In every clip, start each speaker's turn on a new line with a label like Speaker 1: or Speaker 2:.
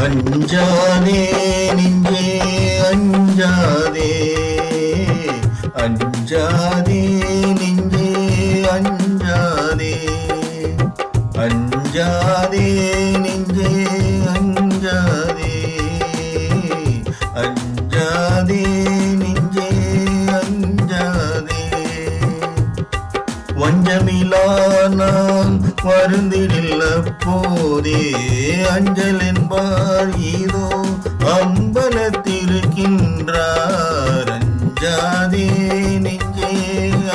Speaker 1: அஞ்சாதே நின்றே அஞ்சாதே அஞ்சாதே நின்றே அஞ்சாதே அஞ்சாதே நின்றே அஞ்சாதே அஞ்சாதே நின்றே அஞ்சாதே வஞ்சமிலா நான் வருந்திடில்ல போதே அஞ்சலே என்பார் இதோ அம்பலத்திருக்கின்றார் அஞ்சாதே நெஞ்சே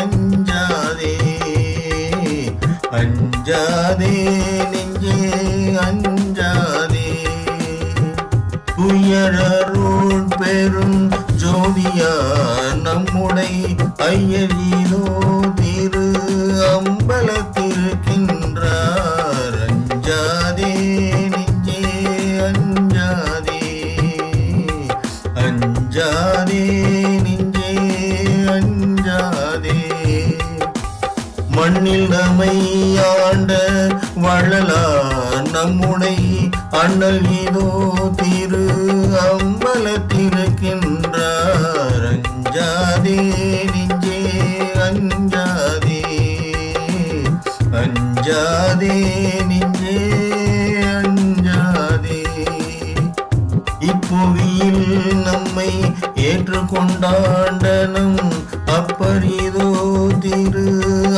Speaker 1: அஞ்சாதே அஞ்சாதே நெஞ்சே அஞ்சாதே. உயரருள் பெரும் ஜோதியா நம்முடை ஐயரீதோ திரு அம்பலத்திருக்கின்றார் அஞ்சாதே நெஞ்சே அஞ்சாதே. மண்ணில் நம்மை ஆண்ட வள்ளலா நம்முடை அண்ணல் இதோ திரு. அரிதோ திரு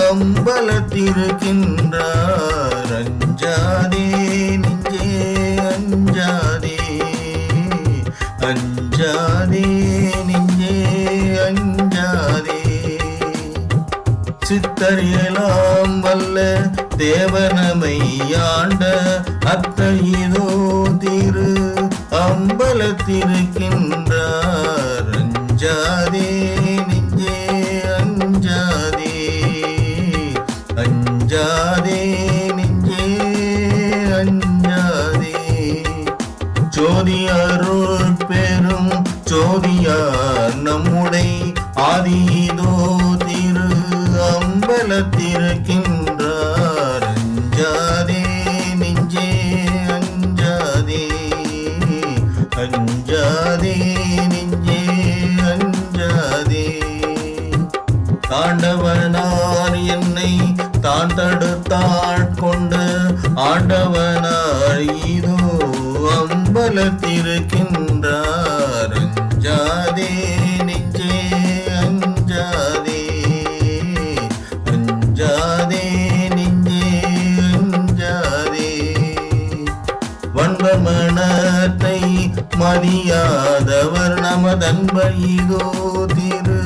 Speaker 1: அம்பலத்திருக்கின்றார். அஞ்சாதே நெஞ்சே அஞ்சாதே அஞ்சாதே நெஞ்சே அஞ்சாதே. சித்தரியலாம் வல்ல தேவனமை ஆண்ட அத்தகையதோ திரு அம்பலத்திருக்கின்றார். அஞ்சாதே அஞ்சாதே நெஞ்சே அஞ்சாதே. ஜோதி அருள் பெரும் ஜோதியார். ஆண்டவனார் இதோ அம்பலத்திருக்கின்றார். அஞ்சாதே நெஞ்சே அஞ்சாதே அஞ்சாதே நெஞ்சே அஞ்சாதே. வன்பமனத்தை மதியாதவர் நமதன்பர் இதோ திரு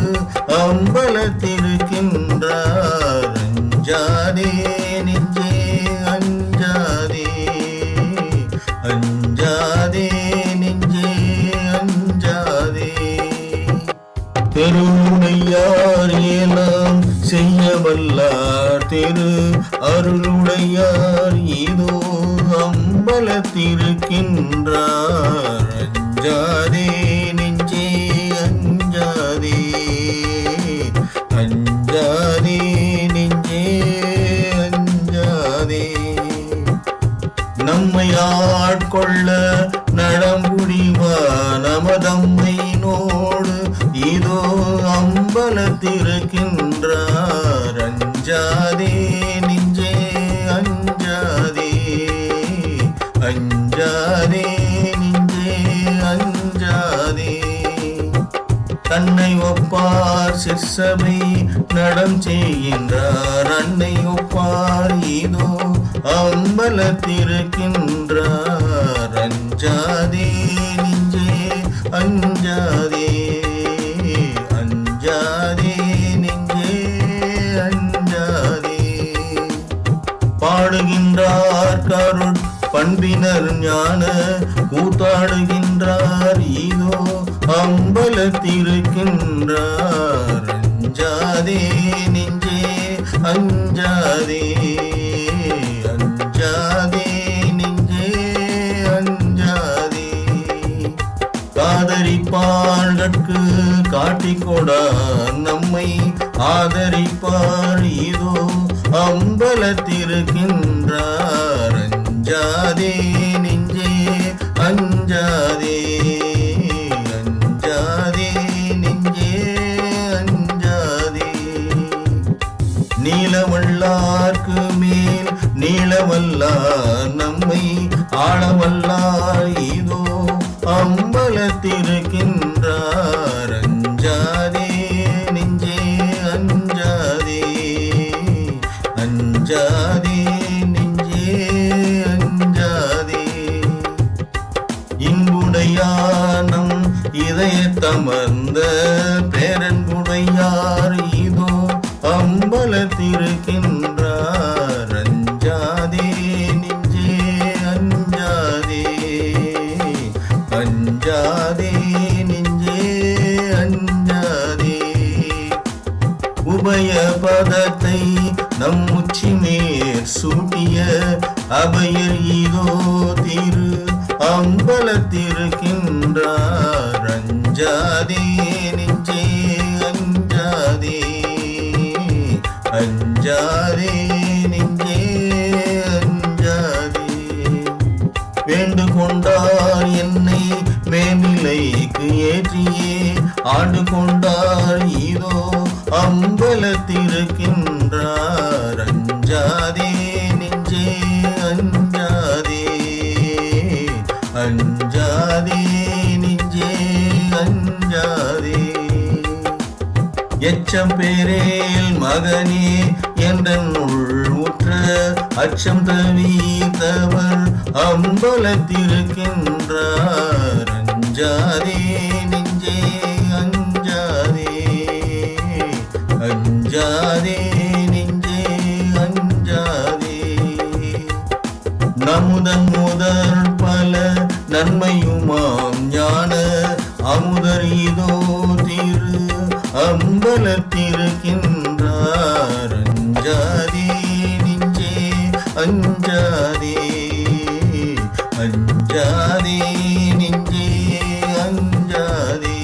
Speaker 1: அம்பலத்திருக்கின்றார். அஞ்சாதே நெஞ்சே அம்பலத்திருக்கின்றார் அஞ்சாதே நெஞ்சே அஞ்சாதே. அஞ்சாதே நெஞ்சே அஞ்சாதே. நம்மை ஆட்கொள்ள நடம்புடிவா நமதம்மை நோடு இதோ அம்பலத்திரு சபை நடம் செய்கின்றார். அன்னை ஒப்பார் இதோ அம்பலத்திருக்கின்றார் அஞ்சாதே நெஞ்சே அஞ்சாதே அஞ்சாதே நெஞ்சே அஞ்சாதே. பாடுகின்றார் கருட் பண்பினர் ஞான கூத்தாடுகின்றார் இதோ அம்பலத்திருக்கின்றார் அஞ்சாதே நெஞ்சே அஞ்சாதே அஞ்சாதே நெஞ்சே அஞ்சாதே. காதரிப்பார்கட்கு காட்டிக்கொடா நம்மை ஆதரிப்பார் இதோ அம்பலத்திருக்கின்றார். அஞ்சாதே தியானம் இதயத்தமர்ந்த பேரன்புடையார் இதோ அம்பலத்திருக்கின்றார் அஞ்சாதே நெஞ்சே அஞ்சாதே அஞ்சாதே நெஞ்சே அஞ்சாதே. உபய பதத்தை நம் உச்சி நேர் சூட்டிய அபயர் இதோ திரு அம்பலத்திருக்கின்றார் அஞ்சாதே நெஞ்சே அஞ்சாதே அஞ்சாதே நெஞ்சே அஞ்சாதே. வேண்டு கொண்டார் என்னை மேமிலைக்கு ஏற்றியே. ஆண்டு கொண்டார் இதோ அம்பலத்திருக்கின்றார். அஞ்சாதே அச்சம் பேரேல் மகனே என்ற உற்ற அச்சம் தவித்தவர் அம்பலத்திருக்கின்றார். அஞ்சாதே நெஞ்சே அஞ்சாதே அஞ்சாதே நெஞ்சே அஞ்சாதே. நமுதன் முதற் பல நன்மையும் அஞ்சாதே அஞ்சாதே நெஞ்சே அஞ்சாதே.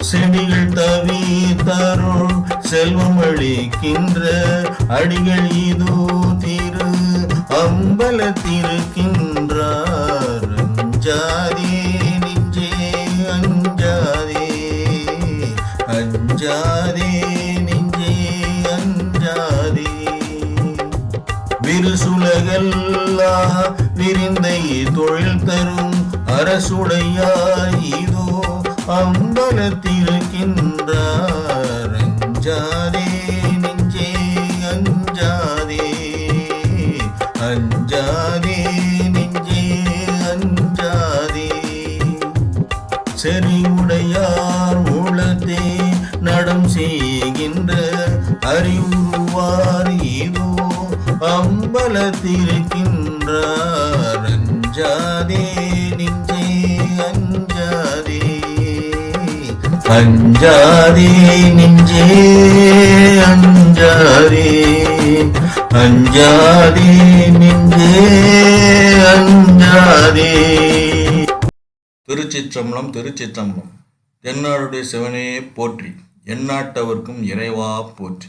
Speaker 1: செடிகள் தவி தருள் செல்வம் அளிக்கின்ற அடிகள் இதோ திரு அம்பலத்திருக்கின்றார் விருசுலகல்லா விரிந்தை தொழில் தரும் அரசுடையாய் இதோ அம்பலத்திருக்கின்றார். அஞ்சாதே நெஞ்சே அஞ்சாதே அஞ்சாதே நெஞ்சே அஞ்சாதே. செறிவுடையார் மூலத்தே நடம் செய்கின்ற அறிவுருவார் இதோ அம்பலத்திரு அஞ்சாதே நெஞ்சே அஞ்சாதே அஞ்சாதே நெஞ்சே அஞ்சாதே.
Speaker 2: திருச்சிற்றம்பலம் திருச்சிற்றம்பலம். தென்னாடுடைய சிவனே போற்றி எந்நாட்டவர்க்கும் இறைவா போற்றி.